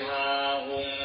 วา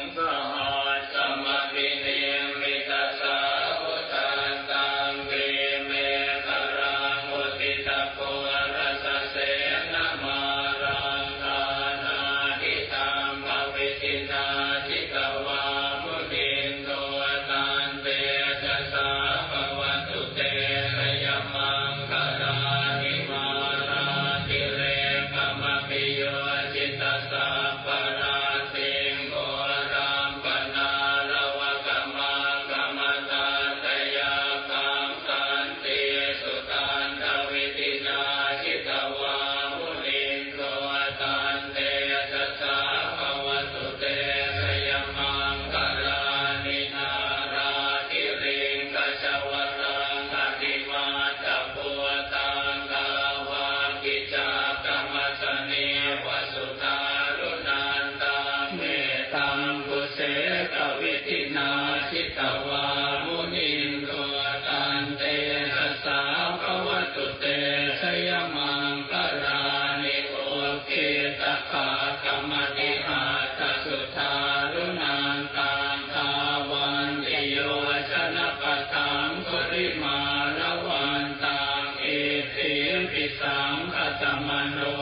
วิทินาชิตวามุนินโตตันเตสสสาภวตุเตชยมังคารานิโอเกตคากรรมติหาตสุทารุนันตังทาวันติโยชนะปะทังกุริมาละวันตังเอติปิสังคตมโน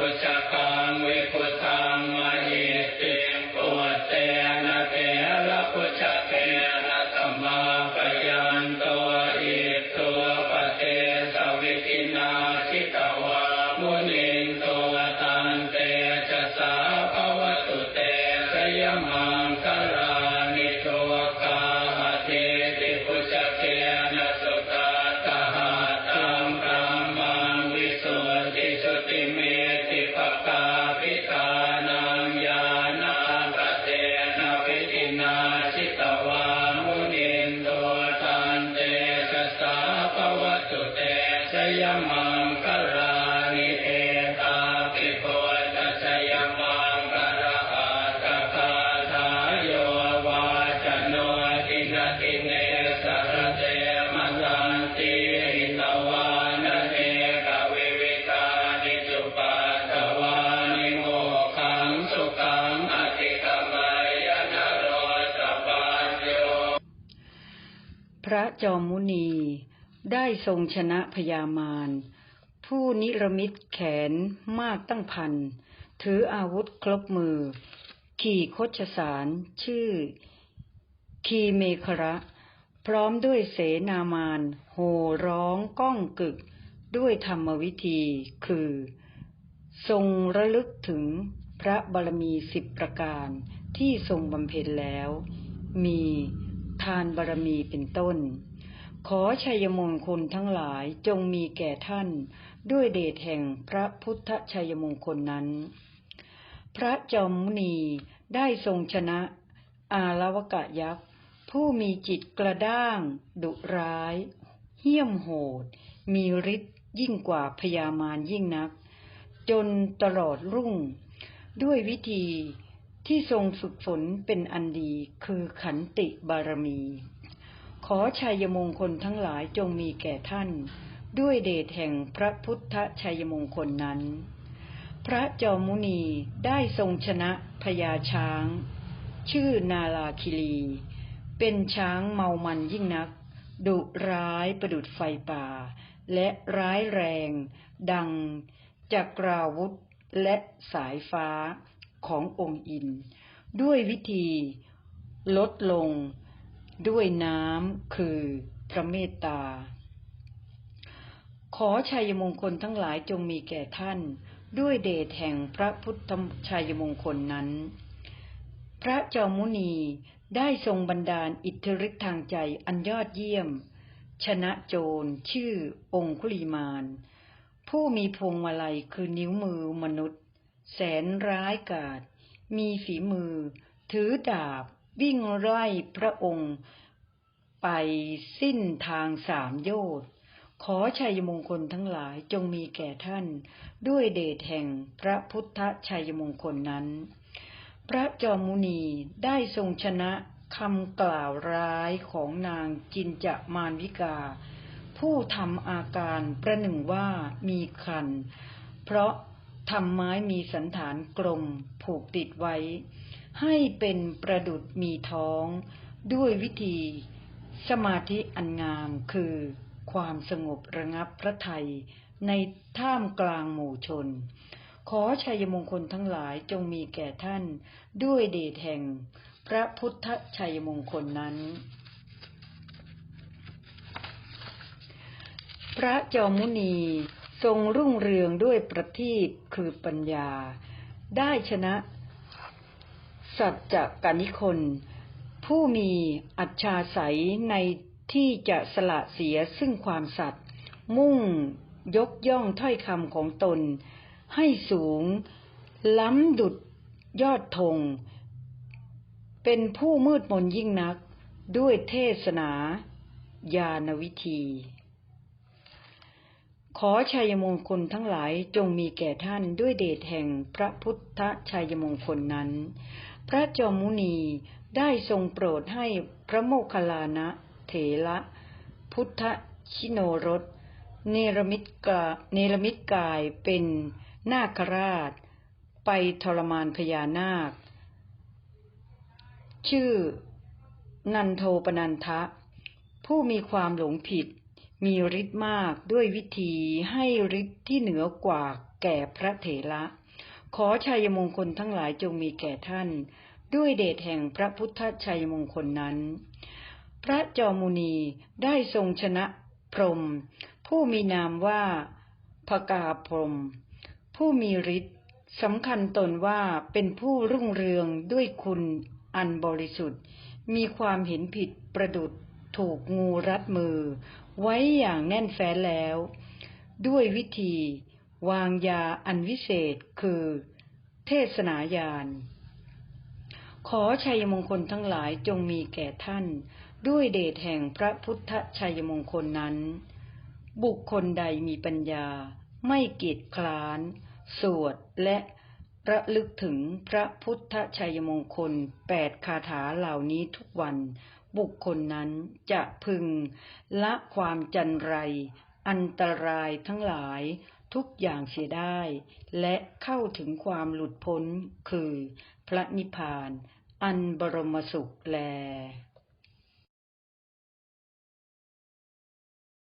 น ระจอมมุนีได้ทรงชนะพญามารผู้นิรมิตแขนมากตั้งพัน ถืออาวุธครบมือ ขี่คชสารชื่อ คีเมคระ พร้อมด้วยเสนามานโห่ร้องก้องกึก ด้วยธรรมวิธีคือ ทรงระลึกถึงพระบารมีสิบประการที่ทรงบำเพ็ญแล้ว มี ทานบารมีเป็นต้น ขอชัยมงคลทั้งหลายจงมีแก่ท่าน ด้วยเดชแห่งพระพุทธชัยมงคลนั้น พระจอมมุนีได้ทรงชนะ อาลวกะยักษ์ ผู้มีจิตกระด้าง ดุร้าย เหี้ยมโหด มีฤทธิ์ยิ่งกว่าพยามารยิ่งนัก จนตลอดรุ่ง ด้วยวิธี ที่ทรงฝึกฝนเป็นอันดีคือขันติบารมี ขอชัยมงคลทั้งหลายจงมีแก่ท่าน ด้วยเดชแห่งพระพุทธชัยมงคลนั้น พระจอมุนีได้ทรงชนะพญาช้าง ชื่อนาลาคิลีเป็นช้างเมามันยิ่งนัก ดุร้ายประดุดไฟป่า และร้ายแรง ดังจักราวุธและสายฟ้า ขององค์อิน ด้วยวิธีลดลงด้วยน้ำคือพระเมตตา ขอชัยมงคลทั้งหลายจงมีแก่ท่าน ด้วยเดชแห่งพระพุทธชัยมงคลนั้น พระจอมุนีได้ทรงบันดาลอิทธิฤทธิทางใจอันยอดเยี่ยม ชนะโจรชื่อองคุลีมาน ผู้มีพวงมาลัยคือนิ้วมือมนุษย์ แสนร้ายกาจมีฝีมือ ถือดาบ วิ่งไล่พระองค์ ไปสิ้นทางสามโยชน์ขอชัยมงคลทั้งหลายจงมีแก่ท่าน ด้วยเดชแห่งพระพุทธชัยมงคลนั้น พระจอมมุนีได้ทรงชนะคำกล่าวร้ายของนางจินจะมารวิกา ผู้ทำอาการประหนึ่งว่ามีคัน เพราะ ทำไม้มีสันฐานกลมผูกติดไว้ ให้เป็นประดุดมีท้อง ด้วยวิธี สมาธิอันงามคือ ความสงบระงับพระไทยในท่ามกลางหมู่ชน ขอชัยมงคลทั้งหลายจงมีแก่ท่านด้วยเดชแห่ง พระพุทธชัยมงคลนั้นพระจอมมุนี ทรงรุ่งเรืองด้วยประทีปคือปัญญา ได้ชนะ สัจจกนิคน ผู้มีอัจฉาสัยในที่จะสละเสียซึ่งความสัตย์มุ่งยกย่องถ้อยคำของตน ให้สูง ล้ำดุดยอดธงเป็นผู้มืดมนยิ่งนักด้วยเทศนา ญาณวิธี ขอชัยมงคลทั้งหลายจงมีแก่ท่านด้วยเดชแห่งพระพุทธชัยมงคลนั้น พระจอมมุนีได้ทรงโปรดให้พระโมคคัลลานะเถระพุทธชิโนรสเนรมิตกาเนรมิตกายเป็นนาคราช ไปทรมานพญานาค ชื่อ นันโทปนันทะ ผู้มีความหลงผิด มีฤทธิ์มากด้วยวิธีให้ฤทธิ์ที่เหนือกว่าแก่พระเถระ ขอชัยมงคลทั้งหลายจงมีแก่ท่าน ด้วยเดชแห่งพระพุทธชัยมงคลนั้น พระจอมุนีได้ทรงชนะพรหมผู้มีนามว่าพกาพรหมผู้มีฤทธิ์สำคัญตนว่าเป็นผู้รุ่งเรืองด้วยคุณอันบริสุทธิ์ มีความเห็นผิดประดุดถูกงูรัดมือ ไว้อย่างแน่นแฟ้นแล้ว ด้วยวิธี วางยาอันวิเศษคือ เทศนายาน ขอชัยมงคลทั้งหลายจงมีแก่ท่าน ด้วยเดชแห่งพระพุทธชัยมงคลนั้น บุคคลใดมีปัญญา ไม่เกียจคร้าน สวดและระลึกถึงพระพุทธชัยมงคลแปดคาถาเหล่านี้ทุกวัน บุคคลนั้นจะพึง ละความจันไร อันตรายทั้งหลายทุกอย่างเสียได้ และเข้าถึงความหลุดพ้นคือ พระนิพพาน อันบรมสุขแล